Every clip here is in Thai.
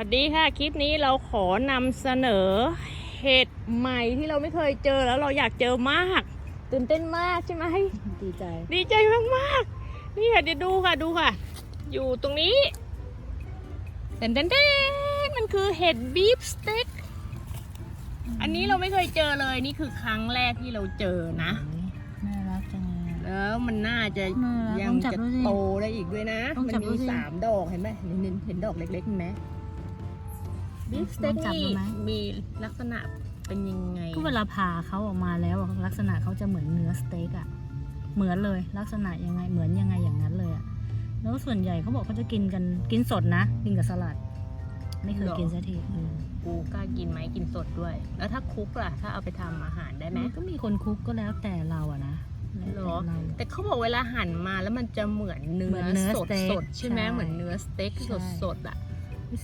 วัสดีค่ะ คลิปนี้เราขอนำเสนอเห็ดใหม่ที่เราไม่เคยเจอแล้วเราอยากเจอมาก ตื่นเต้นมากใช่ไหมดีใจ ดีใจมากๆนี่ค่ะเดี๋ยวดูค่ะดูค่ะ อยู่ตรงนี้เต้นเต้นเต้นมันคือเห็ดบีฟสเต็กอันนี้เราไม่เคยเจอเลยนี่คือครั้งแรกที่เราเจอนะน่ารักจังเลยอะแล้วมันน่าจะน่ารักยัลงองจับจะดูสิโตได้อีกด้วยนะลองมันจับดูมีสิสามดอกเห็นไหมเห็นเห็นเห็นดอกเล็กๆไหม บีฟสเต็กลองจับนี่ดูไหมมีลักษณะเป็นยังไงก็เวลาผ่าเขาออกมาแล้วอะลักษณะเขาจะเหมือนเนื้อสเต็กอะเหมือนเลยลักษณะยังไงเหมือนยังไงอย่างนั้นเลยอะแล้วส่วนใหญ่เขาบอกเขาจะกินกันกินสดนะ กินกับสลัด ไม่เคยกินสักทีอืมกูกล้ากินไหมกินสดด้วย แล้วถ้าคุกล่ะ ถ้าเอาไปทำอาหารได้ไหมมันก็มีคนคุกก็แล้วแต่เราอะนะแล้วเหรแต่อ เรา แต่เขาบอกเวลาหั่นมาแล้วมันจะเหมือนเนื้เหมือนเนื้อสดสเต็กสดใช่ไหมใช่เหมือนเนื้อสเต็กใช่ สดสดๆอะอุ๊ย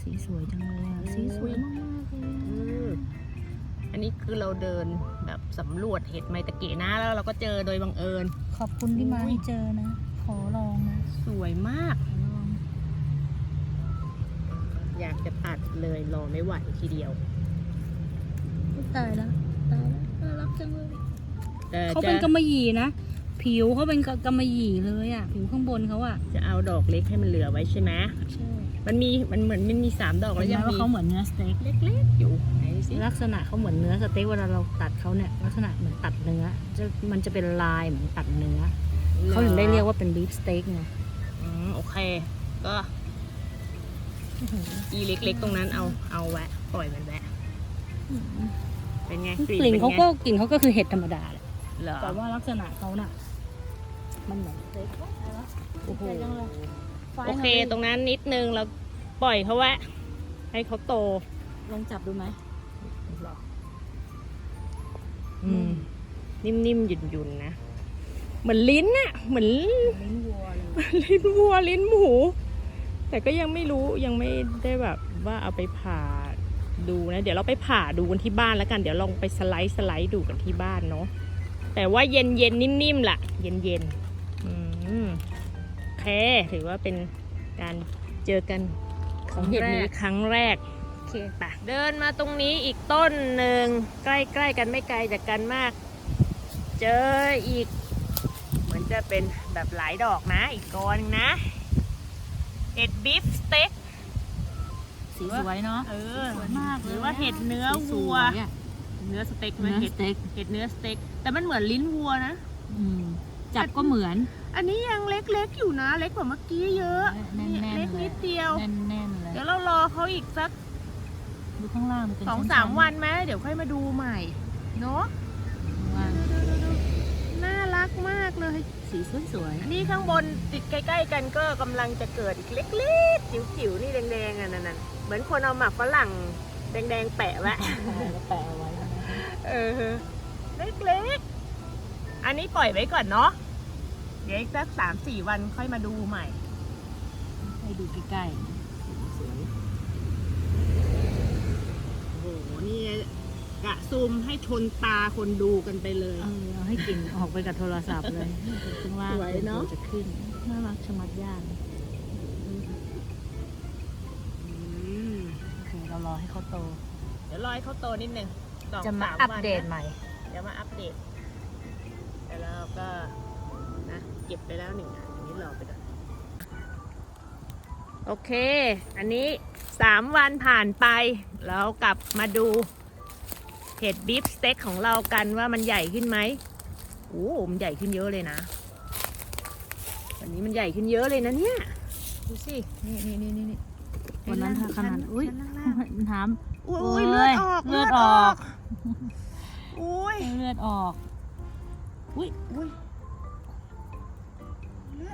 สีสวยจังเลยอะสีสวยมากๆเลยอือะมอันนี้คือเราเดินแบบสำรวจเห็ดไมตะเกะนะแล้วเราก็เจอโดยบังเอิญ ขอบคุณที่มาอุ๊ยให้เจอนะ ขอลองนะสวยมาก ขอลอง อยากจะตัดเลยรอไม่ไหวทีเดียวอุ๊ยตายแล้วตายแล้วน่ารักจังเลยแต่เขาจะเป็นกำมะหยี่นะ ผิวเขาเป็นกำมะหยี่เลยอะ ผิวข้างบนเขาอะ จะเอาดอกเล็กให้มันเหลือไว้ใช่ไหม ใช่ มันมีมันเหมือนมันมีสามดอกเห็แล้วนไหมยังว่ามีเขาเหมือนเนื้อสเต็กเล็กๆอยู่ไหนสิลักษณะเขาเหมือนเนื้อสเต็กเวลาเราตัดเขาเนี่ยลักษณะเหมือนตัดเนื้อจะมันจะเป็นลายเหมือนตัดเนื้อเขาถึงได้เรียกว่าเป็นบีฟสเต็กไงอืมโอเคก็อีเล็กๆ ตรงนั้นเอาเอาแวะปล่อยมันแวะเป็นไงกลิ่นเขาก็กลิ่นเขาก็คือเห็ดธรรมดาแหละเหรอแต่ว่าลักษณะเขาน่ะ มันเหมือนสเต็กโอ้โหใจจังเลย โอเคตรงนั้นนิดนึงเราปล่อยเขาแวะให้เขาโต ลองจับดูไหมอืม นิ่มๆหยุ่นๆนะ เหมือนลิ้นน่ะ เหมือนลิ้นวัวเลยลิ้นวัวลิ้นหมู แต่ก็ยังไม่รู้ยังไม่ได้แบบว่าเอาไปผ่าดูนะ เดี๋ยวเราไปผ่าดูกันที่บ้านแล้วกัน เดี๋ยวลองไปสไลด์สไลด์ดูกันที่บ้านเนาะแต่ว่าเย็นเย็นๆนิ่มๆล่ะ เย็นเย็นๆอืมโอ เค ถือว่าเป็นการเจอกันของเห็ดนี้ครั้งแรกโอเคปะเดินมาตรงนี้อีกต้นหนึ่งใกล้ๆกันไม่ไกลจากกันมาก เจออีก เหมือนจะเป็นแบบหลายดอกนะ อีกกอหนึงนะเห็ดบีฟสเต็กสีสวยเนาะเออสวยมากหรือว่าเห็ดเนื้อสีสวัวยอะเนื้อสเต็กไหมเนื้อเห็สดเต็กเห็ดเนื้อสเต็กแต่มันเหมือนลิ้นวัวนะอืมจับก็เหมือน อันนี้ยังเล็กๆอยู่นะ เล็กกว่าเมื่อกี้เยอะแน่นๆเล็กเลยนิดเดียว แน่นๆเลย เดี๋ยวเรารอเขาอีกสักดูข้างล่างมันเป็นสองชั้นๆสามวันไหมเดี๋ยวค่อยมาดูใหม่เนาะว่าน่ารักมากเลย สีสวยอันนี้ข้างบนติดใกล้ ๆ กันก็กำลังจะเกิดอีกเล็กๆจิ๋วๆนี่แดงๆอะนั่นๆเหมือนคนเอาหมักฝรั่งแดงๆแปะไว้ ๆแปะเอาไว้ เออเล็กๆ อันนี้ปล่อยไว้ก่อนเนาะ เดี๋ยวอีกสักสามสี่วันค่อยมาดูใหม่ ให้ดูใกล้ๆสวยโอ้โหนี่กะซูมให้ชนตาคนดูกันไปเลย เออเอาให้กลิ่นออกไปกับโทรศัพท์เลยข้างล่างสวยเนอะจะขึ้น น่ารักชะมัดย่างอืมโอเคเรารอให้เขาโต เดี๋ยวรอให้เขาโตนิดนึงสองจะมาสอัปวันเดตนะใหม่ เดี๋ยวมาอัปเดตแต่เราก็ นะ เก็บไปแล้วหนึ่งอันอันนี้รอไปก่อนโอเค อันนี้สามวันผ่านไป เรากลับมาดูเห็ดบีฟสเต็กของเรากันว่ามันใหญ่ขึ้นไหมโอ้มันใหญ่ขึ้นเยอะเลยนะวันนี้มันใหญ่ขึ้นเยอะเลยนะเนี่ยดูสินี่นี่นี่นี่วันนั้นถ้าขนาดอุ้ยชั้นล่างถามๆอุ้ยโอ้อุ้ยยเลือดออกเลือดออกอุ้ยเลือดออกอุ้ยอุ้ยเลือ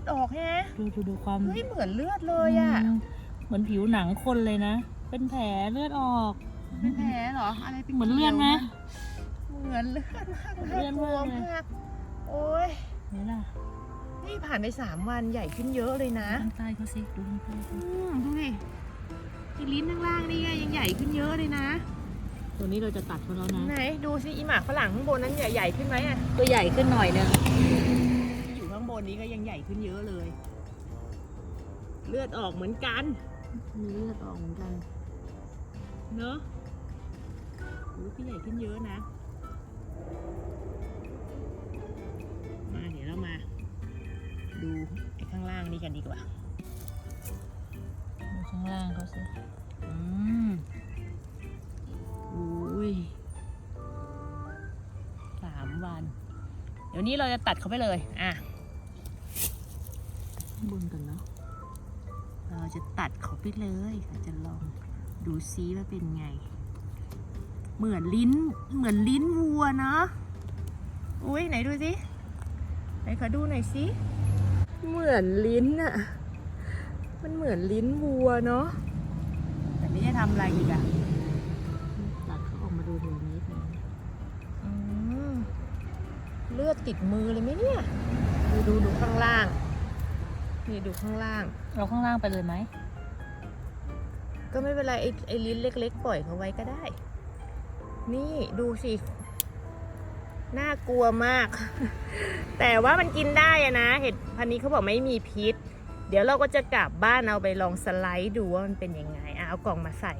ดออกแฮะดูดูดูความเฮ้ยเหมือนเลือดเลยอะมเหมือนผิวหนังคนเลยนะ เป็นแผลเลือดออก เป็นแผลเหรอ อะไรเป็นเหมือนเลือดไหมเหมือนเลือดมากเลือดกลัวมากเลยมากโอ้ยนี่ล่ะนี่ผ่านไปสามวันใหญ่ขึ้นเยอะเลยนะข้างใต้เขาสิดูข้างใต้สิอืมดูดิที่ลิ้นข้างล่างนี่ไงยังใหญ่ขึ้นเยอะเลยนะ ตัวนี้เราจะตัดเขาแล้วนะ ไหนดูสิอีหมากฝรั่งข้างบนนั้นใหญ่ๆขึ้นไหมอะตัวใหญ่ขึ้นหน่อยนึง อยู่ข้างบนนี้ก็ยังใหญ่ขึ้นเยอะเลย เลือดออกเหมือนกัน มีเลือดออกเหมือนกันเนอะโอ้พี่ใหญ่ขึ้นเยอะนะ มาเดี๋ยวเรามา ดูไอ้ข้างล่างนี่กันดีกว่า ดูข้างล่างเขาสิอืมอุ้ยสามวัน เดี๋ยวนี้เราจะตัดเขาไปเลย อะ ข้างบนกันเนาะเราจะตัดเขาไปเลยเราจะลองดูซิว่าเป็นไง เหมือนลิ้นเหมือนลิ้นวัวเนาะอุ้ยไหนดูสิไหนขอดูหน่อยสิเหมือนลิ้นอะมันเหมือนลิ้นวัวเนาะแต่ไม่ได้ทำอะไรอีกอะตัดเขาออกมาดูหัวนิดนึงอืมเลือดติดมือเลยไหมเนี่ย ดูดูดูข้างล่าง นี่ดูข้างล่าง เราข้างล่างไปเลยไหม ก็ไม่เป็นไรไอ้ไอ้ลิ้นเล็ก ๆ ปล่อยเขาไว้ก็ได้ นี่ดูสิ น่ากลัวมาก แต่ว่ามันกินได้อะนะ เห็ดพันธุ์นี้เขาบอกไม่มีพิษ เดี๋ยวเราก็จะกลับบ้านเอาไปลองสไลด์ดูว่ามันเป็นยังไงอะเอากล่องมาใส่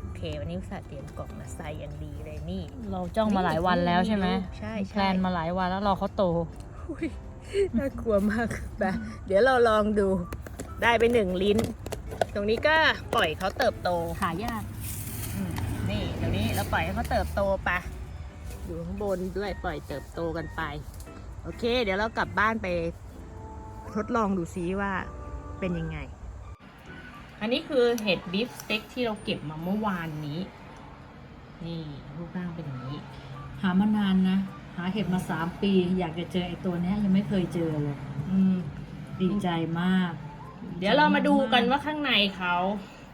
โอเค วันนี้อุตส่าห์เตรียมกล่องมาใส่อย่างดีเลยนี่ เราจ้องมาหลายวันแล้วใช่ไหมใช่แพลใช่นมาหลายวันแล้วรอเขาโต อุ๊ย น่ากลัวมากแบบเดี๋ยวเราลองดูได้ไปหนึ่งลิ้น ตรงนี้ก็ปล่อยเขาเติบโตหายากอืมนี่ตรงนี้เราปล่อยให้เขาเติบโตไปอยู่ข้างบนด้วยปล่อยเติบโตกันไป โอเค เดี๋ยวเรากลับบ้านไปทดลองดูซิว่าเป็นยังไง อันนี้คือเห็ดบีฟสเต็กที่เราเก็บมาเมื่อวานนี้ นี่รูปร่างเป็นอย่างนี้ หามานานนะหาเห็ดมาสามปี อยากจะเจอไอ้ตัวเนี้ยยังไม่เคยเจอเลยอืม ดีใจมากเดี๋ยวเรามาดูกันว่าข้างในเขา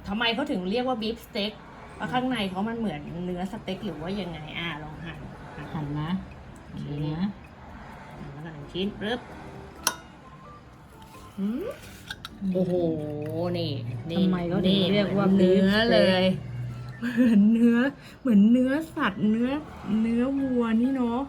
ทำไมเขาถึงเรียกว่าบีฟสเต็กว่าข้างในเขามันเหมือนเนื้อสเต็กหรือว่ายังไงอ่าลองหั่นหั่นหันนะโอเคดีนะหั่นแล้วก็หั่นชิ้นปึ๊บหืมโอ้โห นี่นี่ทำไมเขาถึงนี่เรียกว่าหมือนเนื้อ beef steak เลย เหมือนเนื้อ เหมือนเนื้อสัตว์เนื้อ เนื้อวัวนี่เนาะ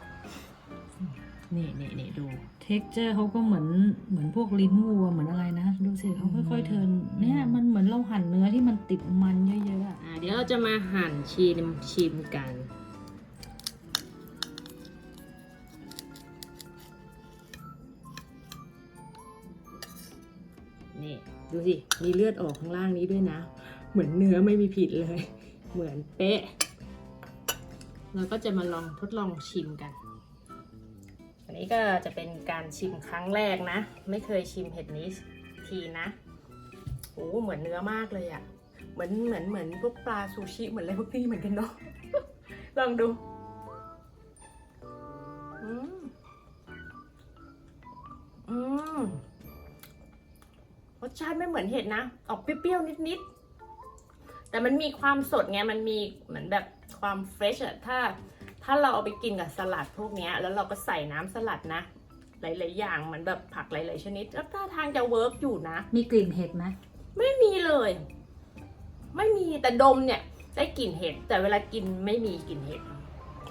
นี่นี่นี่ดู เท็กเจอร์เขาก็เหมือนเหมือนพวกลิ้นวัวเหมือนอะไรนะ ดูสิเขาค่อยๆเทิร์นเนี่ยมันเหมือนเราหั่นเนื้อที่มันติดมันเยอะๆอะอ่าเดี๋ยวเราจะมาหั่นชิมชิมกัน นี่ดูสิ มีเลือดออกข้างล่างนี้ด้วยนะ เหมือนเนื้อไม่มีผิดเลย เหมือนเป๊ะ เราก็จะมาลองทดลองชิมกันอั นี้ก็จะเป็นการชิมครั้งแรกนะ ไม่เคยชิมเห็ดนี้ทีนะโอ้เหมือนเนื้อมากเลยอะ เหมือนเหมือนเหมือนพวกปลาซูชิเหมือนอะไรพวกนี้เหมือนกันเนาะ ลองดูอืมอืมรสชาติไม่เหมือนเห็ดนะ ออกเปรี้ยวๆนิดๆแต่มันมีความสดไง มันมีเหมือนแบบความเฟรชอะถ้า ถ้าเราเอาไปกินกับสลัดพวกเนี้ยแล้วเราก็ใส่น้ำสลัดนะ หลาย ๆ อย่างเหมือนแบบผักหลาย ๆ ชนิดแล้วท่าทางจะเวิร์กอยู่นะ มีกลิ่นเห็ดไหมไม่มีเลย ไม่มีแต่ดมเนี่ย ได้กลิ่นเห็ดแต่เวลากินไม่มีกลิ่นเห็ด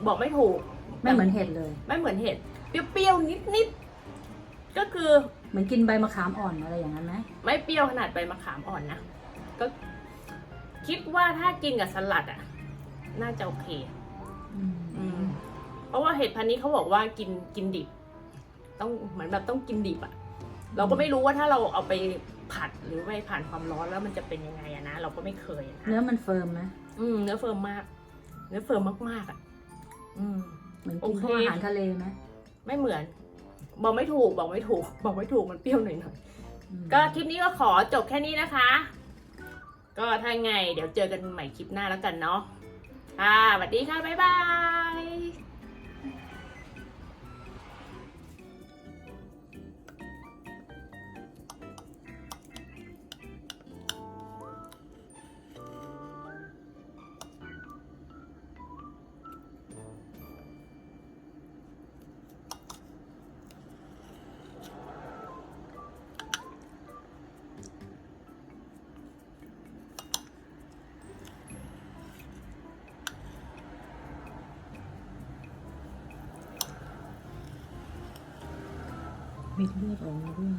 บอกไม่ถูกไม่เหมือนเห็ดเลย ไม่เหมือนเห็ดเปรี้ยวๆนิดๆก็คือเหมือนกินใบมะขามอ่อนอะไรอย่างนั้นไหมไม่เปรี้ยวขนาดใบมะขามอ่อนนะก็คิดว่าถ้ากินกับสลัดอะ น่าจะโอเคอืม เพราะว่าเห็ดพันธุ์นี้เขาบอกว่ากินกินดิบ ต้องเหมือนแบบต้องกินดิบอะเราก็ไม่รู้ว่าถ้าเราเอาไปผัดหรือไปผ่านความร้อนแล้วมันจะเป็นยังไงอะนะเราก็ไม่เคยอะนะเนื้อมันเฟิร์มไหมอืมเนื้อเฟิร์มมาก เนื้อเฟิร์มมากๆอะอืมเหมือนกินโอเคพวกอาหารทะเลไหมไม่เหมือน บอกไม่ถูกบอกไม่ถูก บอกไม่ถูกมันเปรี้ยวหน่อยหน่อยอืมๆก็คลิปนี้ก็ขอจบแค่นี้นะคะ ก็ถ้าไง เดี๋ยวเจอกันใหม่คลิปหน้าแล้วกันเนาะค่ะสวัสดีค่ะ บ๊ายบาย มีเลือดออกมาด้วย